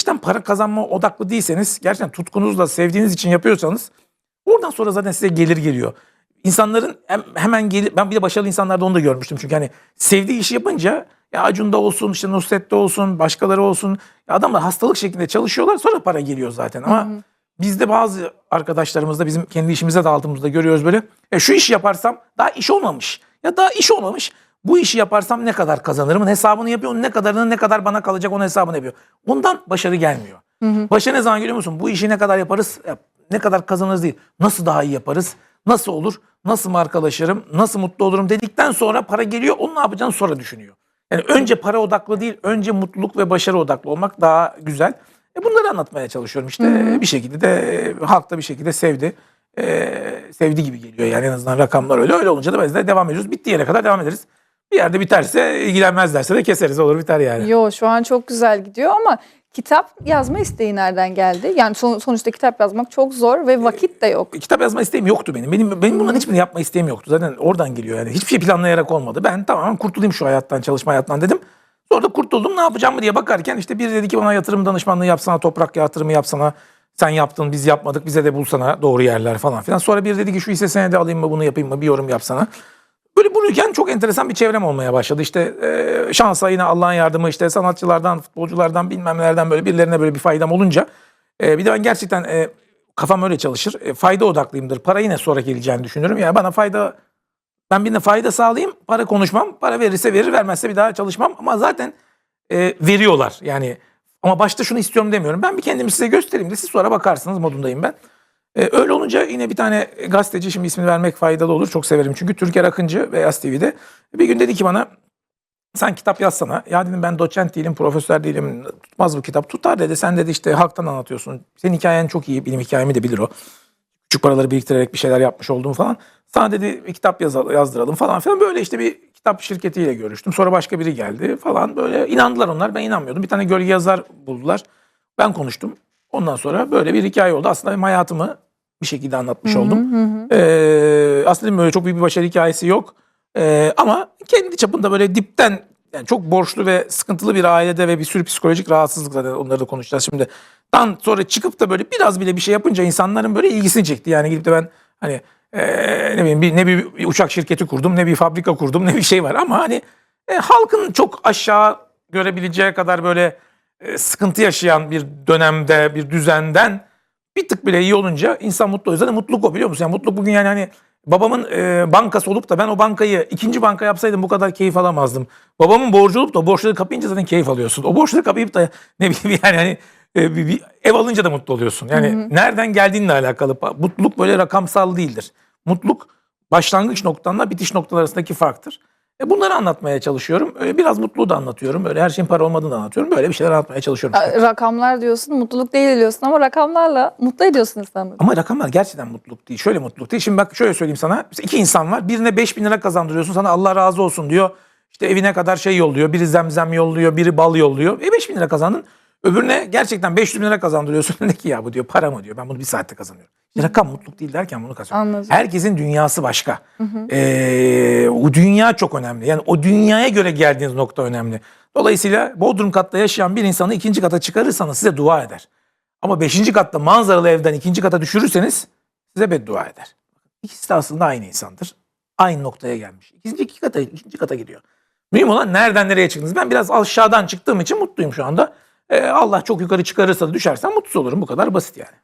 işten para kazanma odaklı değilseniz, gerçekten tutkunuzla sevdiğiniz için yapıyorsanız oradan sonra zaten size gelir geliyor. İnsanların hem- hemen gelir, ben bir de başarılı insanlarda onu da görmüştüm. Çünkü hani sevdiği işi yapınca ya Acun'da olsun, işte Nusret'te olsun, başkaları olsun. Ya adamlar hastalık şeklinde çalışıyorlar sonra para geliyor zaten. Ama bizde bazı arkadaşlarımızda bizim kendi işimize de aldığımızda görüyoruz böyle. E şu işi yaparsam daha iş olmamış. Ya daha iş olmamış. Bu işi yaparsam ne kadar kazanırımın hesabını yapıyor. Ne kadarının ne kadar bana kalacak onun hesabını yapıyor. Bundan başarı gelmiyor. Başarı ne zaman geliyor musun? Bu işi ne kadar yaparız? yap- Ne kadar kazanırız değil. Nasıl daha iyi yaparız? Nasıl olur? Nasıl markalaşırım? Nasıl mutlu olurum dedikten sonra para geliyor. Onu ne yapacağını sonra düşünüyor. Yani önce para odaklı değil, önce mutluluk ve başarı odaklı olmak daha güzel. E bunları anlatmaya çalışıyorum işte. Bir şekilde de halk da bir şekilde sevdi. E, sevdi gibi geliyor yani en azından rakamlar öyle. Öyle olunca da biz de devam ediyoruz. Bittiği yere kadar devam ederiz. Bir yerde biterse ilgilenmezlerse de keseriz olur biter yani. Yo şu an çok güzel gidiyor ama kitap yazma isteği nereden geldi? Yani son- sonuçta kitap yazmak çok zor ve vakit de yok. kitap yazma isteğim yoktu benim. Benim benim bunların hiçbirini yapma isteğim yoktu. Zaten oradan geliyor yani. Hiçbir şey planlayarak olmadı. Ben tamamen kurtulayım şu hayattan, çalışma hayattan dedim. Sonra da kurtuldum. Ne yapacağım mı diye bakarken işte biri dedi ki bana yatırım danışmanlığı yapsana, toprak yatırımı yapsana. Sen yaptın, biz yapmadık. Bize de bulsana doğru yerler falan filan. Sonra biri dedi ki şu hisse senedi alayım mı, bunu yapayım mı, bir yorum yapsana. Böyle bulurken çok enteresan bir çevrem olmaya başladı. İşte e, şansa yine Allah'ın yardımı işte sanatçılardan, futbolculardan bilmem nelerden böyle birilerine böyle bir faydam olunca. e, bir de ben gerçekten e, kafam öyle çalışır. E, fayda odaklıyımdır. Para yine sonra geleceğini düşünürüm. Yani bana fayda ben birine fayda sağlayayım, para konuşmam. Para verirse verir, vermezse bir daha çalışmam. Ama zaten e, veriyorlar. Yani ama başta şunu istiyorum demiyorum. Ben bir kendimi size göstereyim de siz sonra bakarsınız modundayım ben. E, öyle olunca yine bir tane gazeteci şimdi ismini vermek faydalı olur. Çok severim çünkü Türker Akıncı Beyaz TV'de bir gün dedi ki bana sen kitap yazsana. Ya dedim ben doçent değilim, profesör değilim. Tutmaz bu kitap. Tutar dedi. Sen dedi işte halktan anlatıyorsun. Senin hikayen çok iyi. Benim hikayemi de bilir o. Küçük paraları biriktirerek bir şeyler yapmış olduğum falan. Sana dedi bir kitap yazal- yazdıralım falan filan. Böyle işte bir kitap şirketiyle görüştüm. Sonra başka biri geldi falan. Böyle inandılar onlar. Ben inanmıyordum. Bir tane gölge yazar buldular. Ben konuştum. Ondan sonra böyle bir hikaye oldu. Aslında benim hayatımı bir şekilde anlatmış oldum. Ee, aslında böyle çok büyük bir başarı hikayesi yok. Ee, ama kendi çapında böyle dipten yani çok borçlu ve sıkıntılı bir ailede ve bir sürü psikolojik rahatsızlık zaten onları da konuşacağız şimdi. Dan sonra çıkıp da böyle biraz bile bir şey yapınca insanların böyle ilgisini çekti. Yani gidip de ben hani ee, ne bileyim bir, ne bir, bir uçak şirketi kurdum ne bir fabrika kurdum ne bir şey var ama hani e, halkın çok aşağı görebileceği kadar böyle e, sıkıntı yaşayan bir dönemde bir düzenden bir tık bile iyi olunca insan mutlu oluyor. Zaten mutluluk o biliyor musun? Yani mutluluk bugün yani hani babamın e, bankası olup da ben o bankayı ikinci banka yapsaydım bu kadar keyif alamazdım. Babamın borcu olup da o borçları kapayınca zaten keyif alıyorsun. O borçları kapayıp da ne bileyim yani hani e, bir, bir ev alınca da mutlu oluyorsun. Yani nereden geldiğinle alakalı. Mutluluk böyle rakamsal değildir. Mutluluk başlangıç noktanla bitiş noktaları arasındaki farktır. E bunları anlatmaya çalışıyorum. Öyle biraz mutluluğu da anlatıyorum. Öyle her şeyin para olmadığını da anlatıyorum. Böyle bir şeyler anlatmaya çalışıyorum. işte. Rakamlar diyorsun, mutluluk değil diyorsun ama rakamlarla mutlu ediyorsun insanları. Ama rakamlar gerçekten mutluluk değil. Şöyle mutluluk değil. Şimdi bak şöyle söyleyeyim sana. Mesela iki insan var. Birine 5 bin lira kazandırıyorsun. Sana Allah razı olsun diyor. İşte evine kadar şey yolluyor. Biri zemzem yolluyor. Biri bal yolluyor. E 5 bin lira kazandın. Öbürüne gerçekten 500 bin lira kazandırıyorsun. ne ki ya bu diyor. Para mı diyor. Ben bunu bir saatte kazanıyorum. İşte rakam mutluluk değil derken bunu kazanıyorum. Anladım. Herkesin dünyası başka. Ee, o dünya çok önemli. Yani o dünyaya göre geldiğiniz nokta önemli. Dolayısıyla Bodrum katta yaşayan bir insanı ikinci kata çıkarırsanız size dua eder. Ama beşinci katta manzaralı evden ikinci kata düşürürseniz size beddua eder. İkisi de aslında aynı insandır. Aynı noktaya gelmiş. İkinci iki kata, ikinci kata gidiyor. Mühim olan nereden nereye çıktınız. Ben biraz aşağıdan çıktığım için mutluyum şu anda. Ee, Allah çok yukarı çıkarırsa da düşersem mutsuz olurum. Bu kadar basit yani.